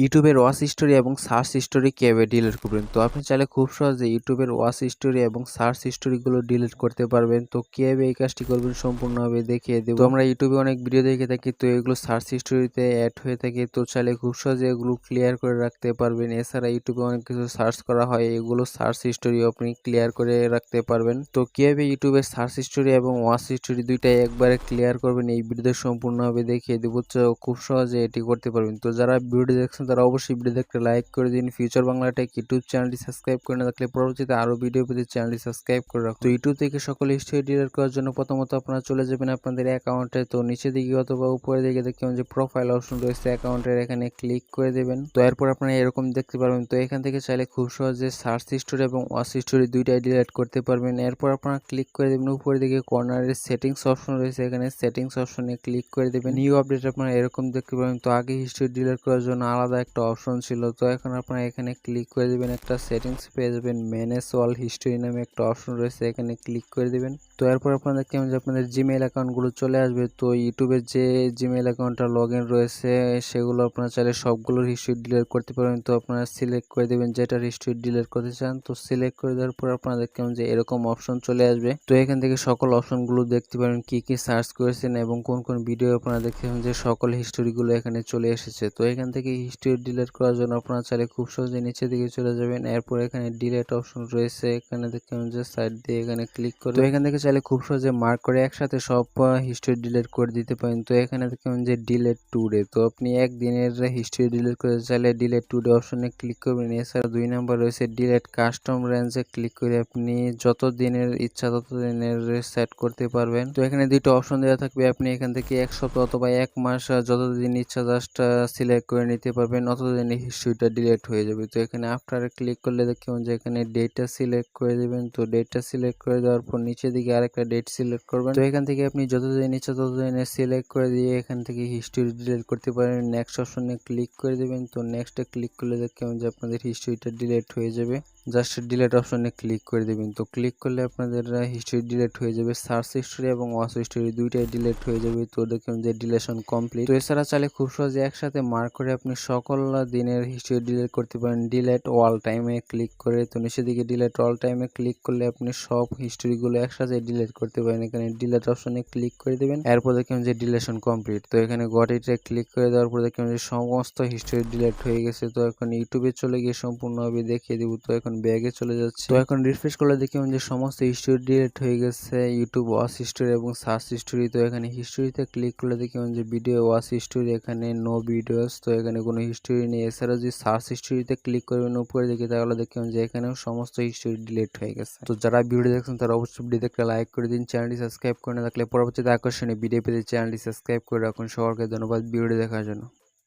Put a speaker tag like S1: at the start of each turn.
S1: ইউটিউবের watch history এবং search history কীভাবে ডিলিট করবেন? তো আপনি চাইলে খুব সহজে ইউটিউবের ওয়াচ হিস্টোরি এবং সার্চ হিস্টোরিগুলো ডিলিট করতে পারবেন। তো কীভাবে এই কাজটি করবেন সম্পূর্ণভাবে দেখিয়ে দেবো। আমরা ইউটিউবে অনেক ভিডিও দেখে থাকি, তো এগুলো সার্চ হিস্টোরিতে অ্যাড হয়ে থাকে। তো চাইলে খুব সহজে এগুলো ক্লিয়ার করে রাখতে পারবেন। এছাড়া ইউটিউবে অনেক কিছু সার্চ করা হয়, এগুলো সার্চ হিস্টোরি আপনি ক্লিয়ার করে রাখতে পারবেন। তো কীভাবে ইউটিউবের সার্চ হিস্টোরি এবং ওয়াচ হিস্টোরি দুইটাই একবারে ক্লিয়ার করবেন, এই ভিডিওতে সম্পূর্ণভাবে দেখিয়ে দেবো। খুব সহজে এটি করতে পারবেন। তো যারা ভিডিও দেখছেন তারা অবশ্যই ভিডিওতে একটা লাইক করে দিন। ফিউচার বাংলা টেক ইউটিউব চ্যানেলটি সাবস্ক্রাইব করে না থাকলে পরবর্তীতে আরও ভিডিও পেতে চ্যানেলটি সাবস্ক্রাইব করে রাখুন। তো ইউটিউব থেকে সকল হিস্ট্রি ডিলিট করার জন্য প্রথমত আপনারা চলে যাবেন আপনাদের অ্যাকাউন্টে তো নিচে দিকে অথবা উপরে দিকে দেখবেন যে প্রোফাইল অপশন রয়েছে অ্যাকাউন্টের এখানে ক্লিক করে দেবেন। তো এরপর আপনারা এরকম দেখতে পারবেন। তো এখান থেকে চাইলে খুব সহজে সার্চ হিস্টোরি এবং ওয়াচ হিস্টোরি দুইটাই ডিলিট করতে পারবেন। এরপর আপনারা ক্লিক করে দেবেন উপরে দিকে কর্নারের সেটিংস অপশন রয়েছে। এখানে সেটিংস অপশনে ক্লিক করে দেবেন। নিউ আপডেট আপনারা এরকম দেখতে পাবেন। তো আগে হিস্ট্রি ডিলিট করার জন্য আলাদা একটা অপশন ছিল। তো এখন আপনারা এখানে ক্লিক করে দেবেন একটা সেটিংস পেয়ে যাবেন। ম্যানেজ অল হিস্ট্রি নামে একটা অপশন রয়েছে, এখানে ক্লিক করে দেবেন। তো এরপর আপনাদের কেমন যে আপনাদের জিমেইল অ্যাকাউন্টগুলো চলে আসবে। তো ইউটিউবের যে জিমেইল অ্যাকাউন্টটা লগ ইন রয়েছে, সেগুলো আপনারা চাইলে সবগুলোর হিস্ট্রি ডিলিট করতে পারবেন। তো আপনারা সিলেক্ট করে দেবেন যেটার হিস্ট্রি ডিলিট করতে চান। তো সিলেক্ট করে দেওয়ার পর আপনাদের কেমন যে এরকম অপশন চলে আসবে। তো এখান থেকে সকল অপশনগুলো দেখতে পারেন, কি কি সার্চ করেছেন এবং কোন কোন ভিডিও আপনারা দেখেন যে সকল হিস্টোরিগুলো এখানে চলে এসেছে। তো এখান থেকে হিস্ট্রি ডিলিট করার জন্য আপনারা চাইলে খুব সহজে নিচের দিকে চলে যাবেন। এরপর এখানে ডিলেট অপশন রয়েছে। এখানে দেখতে যে সাইড দিয়ে এখানে ক্লিক করে। তো এখান থেকে চাইলে খুব সহজে মার্ক করে একসাথে সব হিস্ট্রি ডিলেট করে দিতে পারেন। তো এখানে দেখবেন যে ডিলেট টুডে তো আপনি একদিনের হিস্ট্রি ডিলেট করে চাইলে ডিলেট টুডে অপশনে ক্লিক করবেন। এছাড়া দুই নাম্বার রয়েছে ডিলেট কাস্টম রেঞ্জে ক্লিক করে আপনি যত দিনের ইচ্ছা তত দিনের সেট করতে পারবেন। তো এখানে দুটো অপশন দেওয়া থাকবে। আপনি এখান থেকে এক সপ্তাহ অথবা এক মাস যতদিন ইচ্ছা জাস্ট সিলেক্ট করে নিতে পারবেন। অতদিন হিস্ট্রিটা ডিলেট হয়ে যাবে। তো এখানে আফটারে ক্লিক করলে দেখুন যে এখানে ডেটটা সিলেক্ট করে দেবেন। তো ডেটটা সিলেক্ট করে দেওয়ার পর নিচে দিকে আরেকটা ডেট সিলেক্ট করবেন। তো এখান থেকে আপনি যতদিন ইচ্ছা ততদিনে সিলেক্ট করে দিয়ে এখান থেকে হিস্ট্রি ডিলেট করতে পারেন। নেক্সট অপশনে ক্লিক করে দেবেন। তো নেক্সটে ক্লিক করলে দেখুন যে আপনাদের হিস্ট্রিটা ডিলেট হয়ে যাবে। জাস্ট ডিলেট অপশনে ক্লিক করে দেবেন। তো ক্লিক করলে আপনাদের হিস্ট্রি ডিলেট হয়ে যাবে সার্চ হিস্ট্রি এবং ওয়াচ হিস্ট্রি দুইটাই ডিলেট হয়ে যাবে। তো দেখুন যে ডিলেশন কমপ্লিট তো এছাড়া চাইলে খুব সহজে একসাথে মার্ক করে আপনি সকল দিনের হিস্ট্রি ডিলেট করতে পারেন। ডিলেট অল টাইমে ক্লিক করে। তো নিচের দিকে ডিলেট অল টাইমে ক্লিক করলে আপনি সব হিস্ট্রিগুলো একসাথে ডিলেট করতে পারেন। এখানে ডিলেট অপশনে ক্লিক করে দেবেন। এরপর দেখুন যে ডিলেশন কমপ্লিট তো এখানে গটিতে ক্লিক করে দেওয়ার পর দেখুন যে সমস্ত হিস্ট্রি ডিলেট হয়ে গেছে। তো এখন ইউটিউবে চলে গিয়ে সম্পূর্ণভাবে দেখিয়ে দিব। তো এখন এখন ব্যাগে চলে যাচ্ছে। তো এখন রিফ্রেশ করলে দেখি যে সমস্ত হিস্টোরি ডিলিট হয়ে গেছে ইউটিউব ওয়াচ হিস্টোরি এবং সার্চ হিস্টোরি তো এখানে হিস্টোরিতে ক্লিক করলে দেখি যে ভিডিও ওয়াচ হিস্টোরি এখানে নো ভিডিওস তো এখানে কোনো হিস্টোরি নেই। এছাড়া যদি সার্চ হিস্টোরিতে ক্লিক করবেন উপরে দেখি, তাহলে দেখি যে এখানেও সমস্ত হিস্টোরি ডিলিট হয়ে গেছে। তো যারা ভিডিও দেখছেন, তারা অবশ্যই ভিডিও একটা লাইক করে দিন। চ্যানেলটি সাবস্ক্রাইব করে না থাকলে পরবর্তীতে আকর্ষণীয় ভিডিও পেতে চ্যানেলটি সাবস্ক্রাইব করে রাখুন। সবাইকে ধন্যবাদ ভিডিও দেখার জন্য।